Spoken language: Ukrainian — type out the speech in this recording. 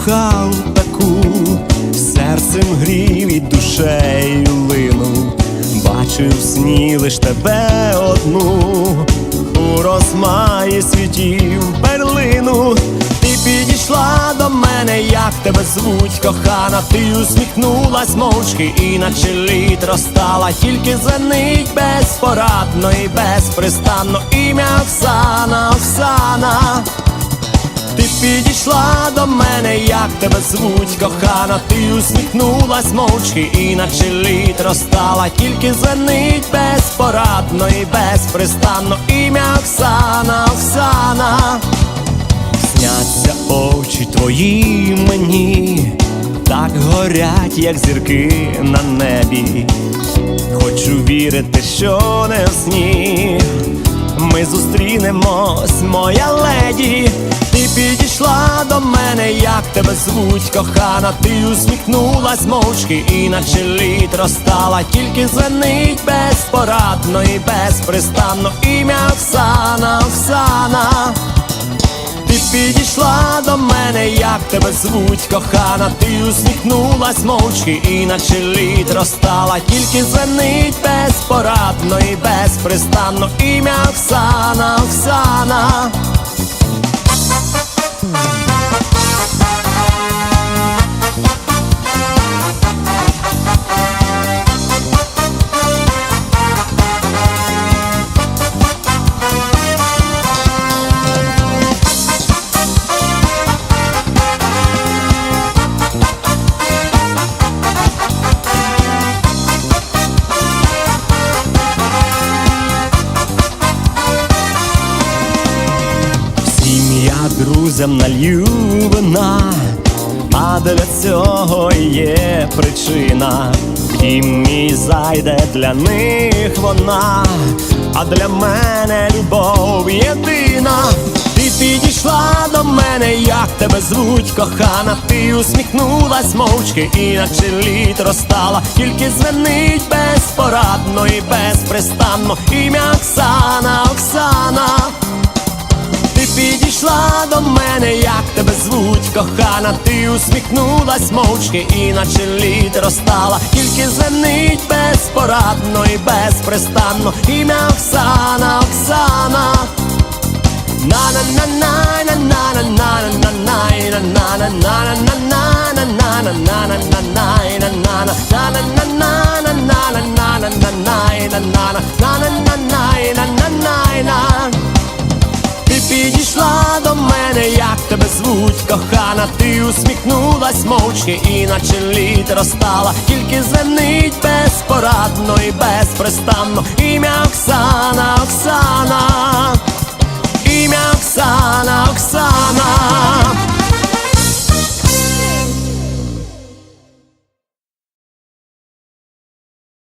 покохав таку, серцем грів і душею линув, бачив в сні лиш тебе одну, у розмаї світів перлину. Ти підійшла до мене, як тебе звуть, кохана, ти усміхнулась мовчки, і наче літ розстала, тільки звенить безпорадно і безпристанно ім'я Оксана, Оксана. Підійшла до мене, як тебе звуть, кохана, ти усміхнулась мовчки, і наче літ розстала, тільки звенить безпорадно і безпристанно ім'я Оксана, Оксана. Сняться очі твої мені, так горять, як зірки на небі. Хочу вірити, що не сні. Ми зустрінемось, моя леді. Ти підійшла до мене, як тебе звуть, кохана, ти усміхнулась мовчки, і наче літ розстала, тільки звенить безпорадно і безпристанно ім'я Оксана, Оксана. Ти підійшла до мене, як тебе звуть, кохана, ти усміхнулась мовчки, і наче літ розстала, тільки звенить безпорадно і безпристанно ім'я Оксана. Друзям налью вина, а для цього є причина. І мій зайде для них вона, а для мене любов єдина. Ти підійшла до мене, як тебе звуть, кохана, ти усміхнулась мовчки, і літ розстала, тільки звенить безпорадно і безпристанно ім'я Оксана, Оксана. Підійшла до мене, як тебе звуть, кохана, ти усміхнулась мовчки, і наче літ розстала, тільки звенить безпорадно і безпристанно ім'я Оксана, Оксана. на мене, як тебе звуть, кохана, ти усміхнулась мовчки, і наче літ розстала, тільки звенить безпорадно і безпрестанно. Ім'я Оксана, Оксана, ім'я Оксана, Оксана.